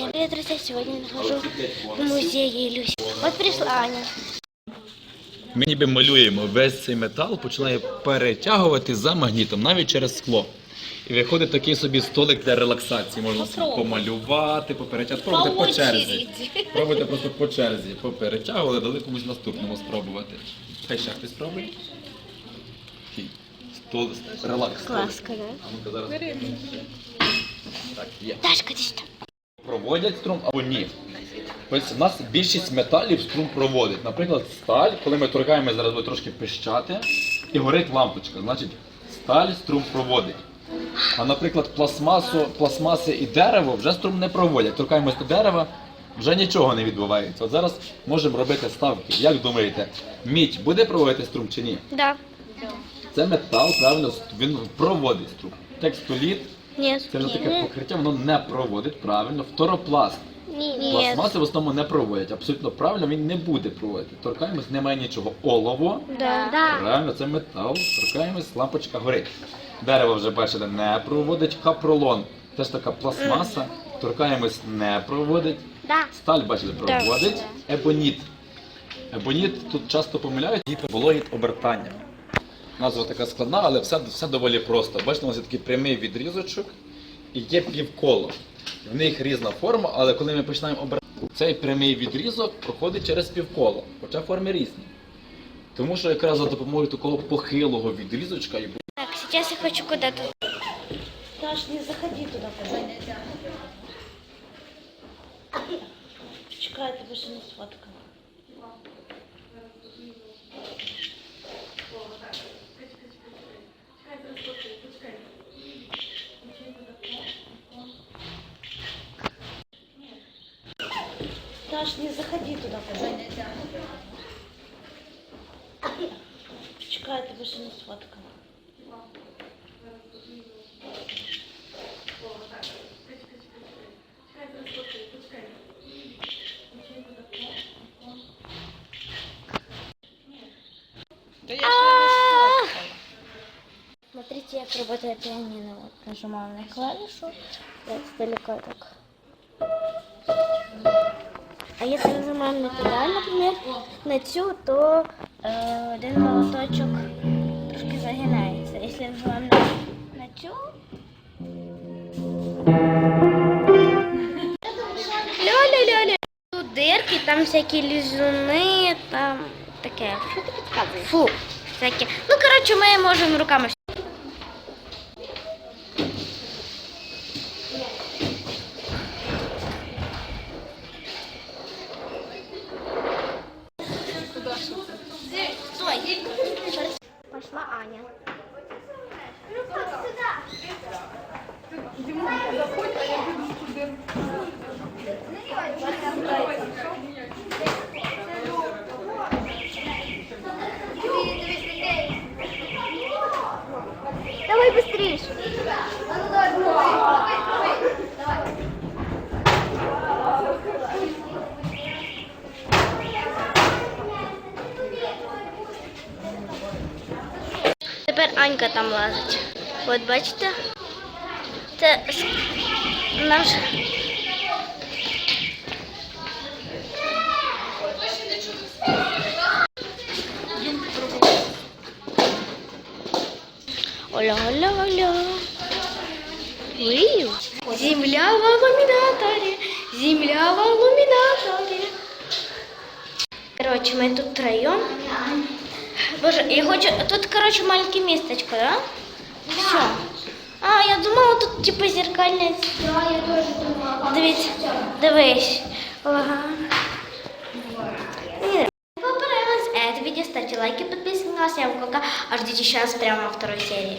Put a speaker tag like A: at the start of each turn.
A: Всем привет, друзья! Сегодня я нахожусь в музее Люси. Вот пришла Аня.
B: Ми ніби малюємо весь цей метал, починає перетягувати за магнітом, навіть через скло. І виходить такий собі столик для релаксації. Можна собі помалювати, поперетягувати. Пробуйте по черзі. Пробуйте просто по черзі. Поперетягували, дали комусь наступному спробувати. Хай ще хтось спробує. Такий Стол, релакс.
A: Класска, да?
B: А ну-ка зараз. Так, є.
A: Дашка, ты что?
B: Проводять струм або ні. Ось у нас більшість металів струм проводить. Наприклад, сталь, коли ми торкаємо, зараз буде трошки пищати, і горить лампочка. Значить, сталь струм проводить. А наприклад, пластмасу, пластмаси і дерево вже струм не проводять. Торкаємось до дерева, вже нічого не відбувається. От зараз можемо робити ставки. Як думаєте, мідь буде проводити струм чи ні?
A: Да.
B: Це метал, правильно, він проводить струм. Текстоліт,
A: Нет.
B: це вже таке покриття, воно не проводить, правильно. Фторопласт.
A: Нет.
B: Пластмаси в основному не проводять. Абсолютно правильно, він не буде проводити. Торкаємось, немає нічого. Олово.
A: Да.
B: Правильно, це метал. Торкаємось, лампочка горить. Дерево вже бачите, не проводить. Капролон. Теж така пластмаса. Торкаємось, не проводить.
A: Да.
B: Сталь, бачите, проводить. Ебоніт. Ебоніт тут часто помиляють. Гіпервологіт обертання. Назва така складна, але все, все доволі просто. Бачите, у нас є такий прямий відрізочок і є півколо. В них різна форма, але коли ми починаємо обертати, цей прямий відрізок проходить через півколо, хоча форми різні. Тому що якраз за допомогою такого похилого відрізочка і
A: Так, сейчас я хочу куда-то.
C: Даш, не заходи туда, пожалуйста. Чекай, тебе ще не сфоткала. Даш, не заходи туда, пожалуйста. Чекай, тебе ще не сфоткала.
A: Смотрите, как работает пианино. Вот нажимаем на клавишу. Я издалека так. А если нажимаем на педаль, например, на цю, то е, один молоточок трошки загинається. Якщо нажимаем на, на цю, Ля-ля-ля-ля. Тут дирки, там всякі лізуни, там таке. Що ти підказуєш? Фу, всякі. Ну, коротше, ми можемо руками. 아 니. Тепер Анька там лазить. От бачите? Це наш. Оля-оля-оля. Земля в ілюмінаторі, земля в ілюмінаторі. Короче, ми тут троєм. Боже, я хочу... Тут, короче, маленьке местечко, да? Все. А, я думала, тут типа зеркальне. Да, я тоже думала. Дивись, дивись. Ага. Понравилось это видео, ставьте лайки, подписывайтесь на канал, всем пока. А ждите сейчас прямо во второй серии.